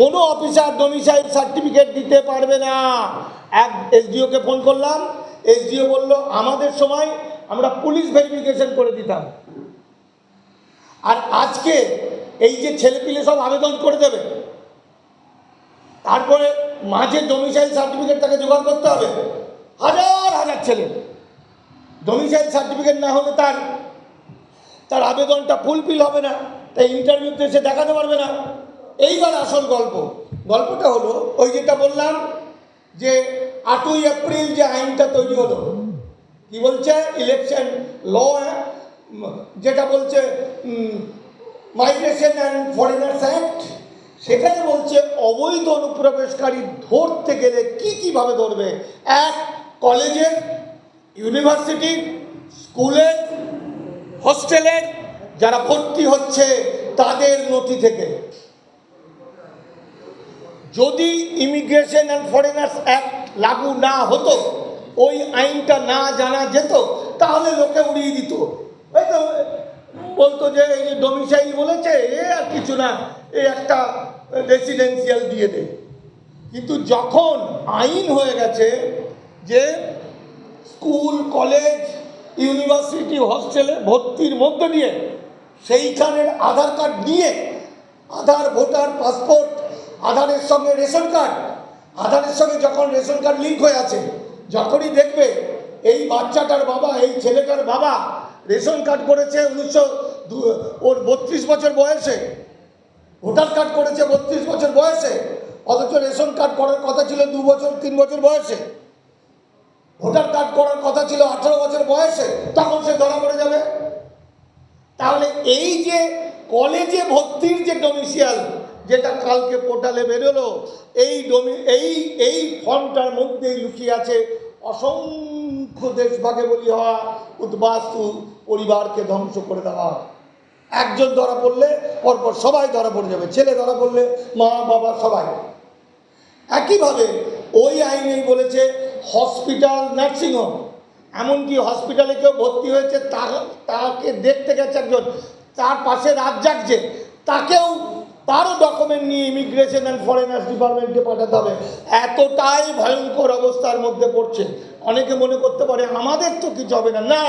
কোনো officer domicile certificate দিতে পারবে না। এক এসডিওকে ফোন করলাম। এসডিও বলল, আমাদের সময় আমরা পুলিশ ভেরিফিকেশন করে দিতাম। আর আজকে এই যে ছেলেপিলে সব আবেদন করে দেবে, তারপরে মাঝে ডোমিসাইল সার্টিফিকেট তাকে জোগাড় করতে হবে। হাজার হাজার ছেলে। ডোমিসাইল সার্টিফিকেট না হলে তার তার আবেদনটা ফুলফিল হবে না। তাই ইন্টারভিউতে এসে দেখাতে পারবে না। এইবার আসল গল্প। গল্পটা হলো, ওই যেটা বললাম যে আটই এপ্রিল যে আইনটা তৈরি হলো, কি বলছে? ইলেকশন ল যেটা বলছে মাইগ্রেশন অ্যান্ড ফরেনার্স অ্যাক্ট সেখানে বলছে অবৈধ অনুপ্রবেশকারী ধরতে গেলে কি কীভাবে ধরবে? এক কলেজের ইউনিভার্সিটির স্কুলের হোস্টেলের যারা ভর্তি হচ্ছে তাদের নথি থেকে। যদি ইমিগ্রেশন অ্যান্ড ফরেনার্স অ্যাক্ট লাগু না হতো, ওই আইনটা না জানা যেত, তাহলে লোকে উড়িয়ে দিত। তো, বলতো যে এই যে ডোমিসাইল বলেছে, এ আর কিছু না, এ একটা রেসিডেন্সিয়াল দিয়ে দে। কিন্তু যখন আইন হয়ে গেছে যে স্কুল, কলেজ, ইউনিভার্সিটি, হস্টেলে ভর্তির মধ্য দিয়ে সেইখানের আধার কার্ড নিয়ে আধার, ভোটার, পাসপোর্ট আধারের সঙ্গে রেশন কার্ড। আধারের সঙ্গে যখন রেশন কার্ড লিঙ্ক হয়ে আছে, যখনই দেখবে এই বাচ্চাটার বাবা, এই ছেলেটার বাবা রেশন কার্ড করেছে উনিশশো ওর বত্রিশ বছর বয়সে। ভোটার কার্ড করেছে বত্রিশ বছর বয়সে, অথচ রেশন কার্ড করার কথা ছিল দু বছর, তিন বছর বয়সে। ভোটার কার্ড করার কথা ছিল আঠারো বছর বয়সে, তখন সে ধরা পড়ে যাবে। তাহলে এই যে কলেজে ভর্তির যে ডোমিসিয়াল যেটা কালকে পোর্টালে বেরোলো, এই ডোমি এই এই ফর্মটার মধ্যেই লুকিয়ে আছে অসংখ্য দেশভাগে বলি হওয়া উদ্বাস্তু পরিবারকে ধ্বংস করে দেওয়া। একজন ধরা পড়লে পরপর সবাই ধরা পড়ে যাবে, ছেলে ধরা পড়লে মা, বাবা সবাই। একইভাবে ওই আইনেই বলেছে হসপিটাল নার্সিংহোম এমনকি হসপিটালে কেউ ভর্তি হয়েছে তাকে দেখতে গেছে একজন, তার পাশে রাত জাগছে, তাকেও তারও ডকুমেন্ট নিয়ে ইমিগ্রেশন অ্যান্ড ফরেনার্স ডিপার্টমেন্টে পাঠাতে হবে। এতটাই ভয়ঙ্কর অবস্থার মধ্যে পড়ছে। অনেকে মনে করতে পারে, আমাদের তো কিছু হবে না। না,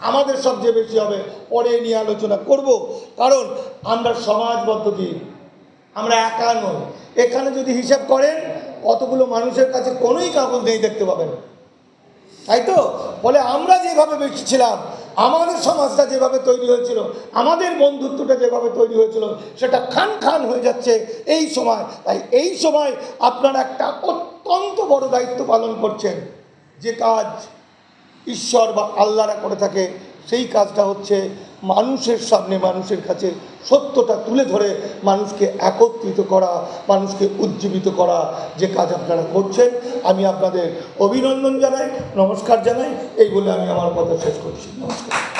আমাদের সবচেয়ে বেশি হবে। পরে নিয়ে আলোচনা করব। কারণ আমরা সমাজবদ্ধ জীব আমরা একা নই। এখানে যদি হিসাব করেন, কতগুলো মানুষের কাছে কোনোই কাগজ নেই দেখতে পাবেন। তাই তো? বলে আমরা যেভাবে বেশি ছিলাম আমাদের সমাজটা যেভাবে তৈরি হয়েছিল, আমাদের বন্ধুত্বটা যেভাবে তৈরি হয়েছিল, সেটা খান খান হয়ে যাচ্ছে এই সময়। তাই এই সময় আপনারা একটা অত্যন্ত বড় দায়িত্ব পালন করছেন। যে কাজ ঈশ্বর বা আল্লাহরা করে থাকে, সেই কাজটা হচ্ছে মানুষের সামনে মানুষের কাছে সত্যটা তুলে ধরে, মানুষকে একত্রিত করা, মানুষকে উজ্জীবিত করা যে কাজ আপনারা করছেন। আমি আপনাদের অভিনন্দন জানাই, নমস্কার জানাই, এই বলে আমি আমার কথা শেষ করছি। নমস্কার।